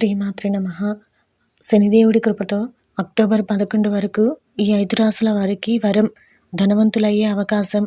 శ్రీమాతృ నమ. శనిదేవుడి కృపతో అక్టోబర్ పదకొండు వరకు ఈ ఐదు రాసుల వారికి వరం ధనవంతులయ్యే అవకాశం.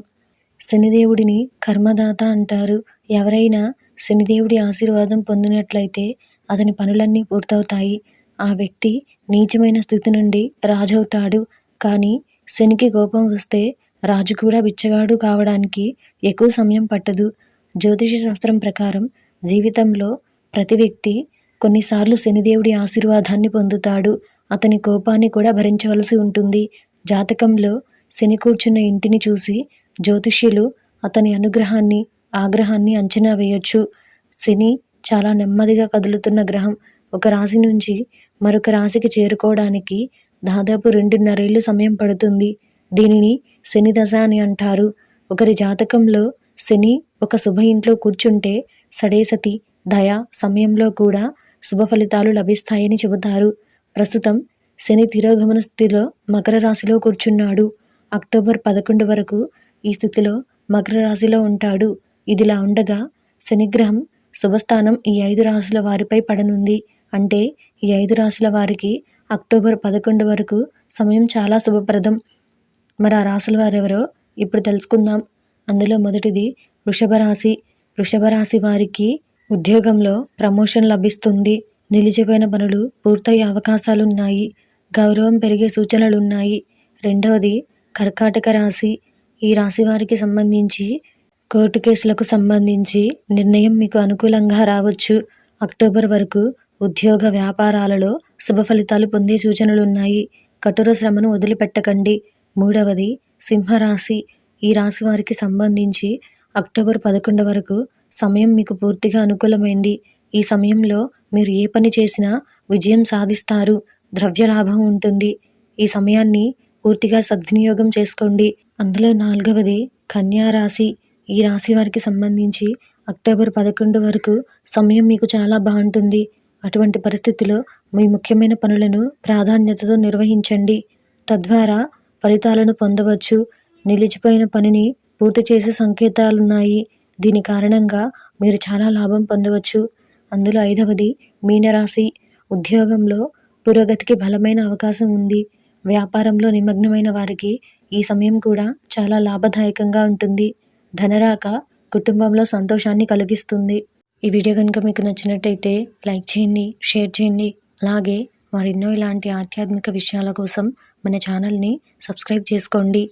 శనిదేవుడిని కర్మదాత అంటారు. ఎవరైనా శనిదేవుడి ఆశీర్వాదం పొందినట్లయితే అతని పనులన్నీ పూర్తవుతాయి. ఆ వ్యక్తి నీచమైన స్థితి నుండి రాజవుతాడు. కానీ శనికి కోపం వస్తే రాజు కూడా బిచ్చగాడు కావడానికి ఎక్కువ సమయం పట్టదు. జ్యోతిష శాస్త్రం ప్రకారం జీవితంలో ప్రతి వ్యక్తి కొన్నిసార్లు శనిదేవుడి ఆశీర్వాదాన్ని పొందుతాడు. అతని కోపాన్ని కూడా భరించవలసి ఉంటుంది. జాతకంలో శని కూర్చున్న ఇంటిని చూసి జ్యోతిష్యులు అతని అనుగ్రహాన్ని ఆగ్రహాన్ని అంచనా వేయొచ్చు. శని చాలా నెమ్మదిగా కదులుతున్న గ్రహం. ఒక రాశి నుంచి మరొక రాశికి చేరుకోవడానికి దాదాపు రెండున్నరేళ్ళు సమయం పడుతుంది. దీనిని శని దశ అని అంటారు. ఒకరి జాతకంలో శని ఒక శుభ ఇంట్లో కూర్చుంటే సడేసతి దయ సమయంలో కూడా శుభ ఫలితాలు లభిస్తాయని చెబుతారు. ప్రస్తుతం శని తిరోగమన స్థితిలో మకర రాశిలో కూర్చున్నాడు. అక్టోబర్ పదకొండు వరకు ఈ స్థితిలో మకర రాశిలో ఉంటాడు. ఇదిలా ఉండగా శనిగ్రహం శుభస్థానం ఈ ఐదు రాశుల వారిపై పడనుంది. అంటే ఈ ఐదు రాశుల వారికి అక్టోబర్ పదకొండు వరకు సమయం చాలా శుభప్రదం. మరి ఆ రాశుల వారెవరో ఇప్పుడు తెలుసుకుందాం. అందులో మొదటిది వృషభ రాశి. వృషభ రాశి వారికి ఉద్యోగంలో ప్రమోషన్ లభిస్తుంది. నిలిచిపోయిన పనులు పూర్తయ్యే అవకాశాలున్నాయి. గౌరవం పెరిగే సూచనలున్నాయి. రెండవది కర్కాటక రాశి. ఈ రాశి వారికి సంబంధించి కోర్టు కేసులకు సంబంధించి నిర్ణయం మీకు అనుకూలంగా రావచ్చు. అక్టోబర్ వరకు ఉద్యోగ వ్యాపారాలలో శుభ ఫలితాలు పొందే సూచనలున్నాయి. కఠోర శ్రమను వదిలిపెట్టకండి. మూడవది సింహరాశి. ఈ రాశి వారికి సంబంధించి అక్టోబర్ పదకొండు వరకు సమయం మీకు పూర్తిగా అనుకూలమైంది. ఈ సమయంలో మీరు ఏ పని చేసినా విజయం సాధిస్తారు. ద్రవ్య లాభం ఉంటుంది. ఈ సమయాన్ని పూర్తిగా సద్వినియోగం చేసుకోండి. అందులో నాలుగవది కన్యా రాశి. ఈ రాశి వారికి సంబంధించి అక్టోబర్ పదకొండు వరకు సమయం మీకు చాలా బాగుంటుంది. అటువంటి పరిస్థితిలో మీ ముఖ్యమైన పనులను ప్రాధాన్యతతో నిర్వహించండి. తద్వారా ఫలితాలను పొందవచ్చు. నిలిచిపోయిన పనిని పూర్తి చేసే సంకేతాలున్నాయి. దీని కారణంగా మీరు చాలా లాభం పొందవచ్చు. అందులో ఐదవది మీనరాశి. ఉద్యోగంలో పురోగతికి బలమైన అవకాశం ఉంది. వ్యాపారంలో నిమగ్నమైన వారికి ఈ సమయం కూడా చాలా లాభదాయకంగా ఉంటుంది. ధనరాక కుటుంబంలో సంతోషాన్ని కలిగిస్తుంది. ఈ వీడియో కనుక మీకు నచ్చినట్టయితే లైక్ చేయండి షేర్ చేయండి. అలాగే మరెన్నో ఇలాంటి ఆధ్యాత్మిక విషయాల కోసం మన ఛానల్ని సబ్స్క్రైబ్ చేసుకోండి.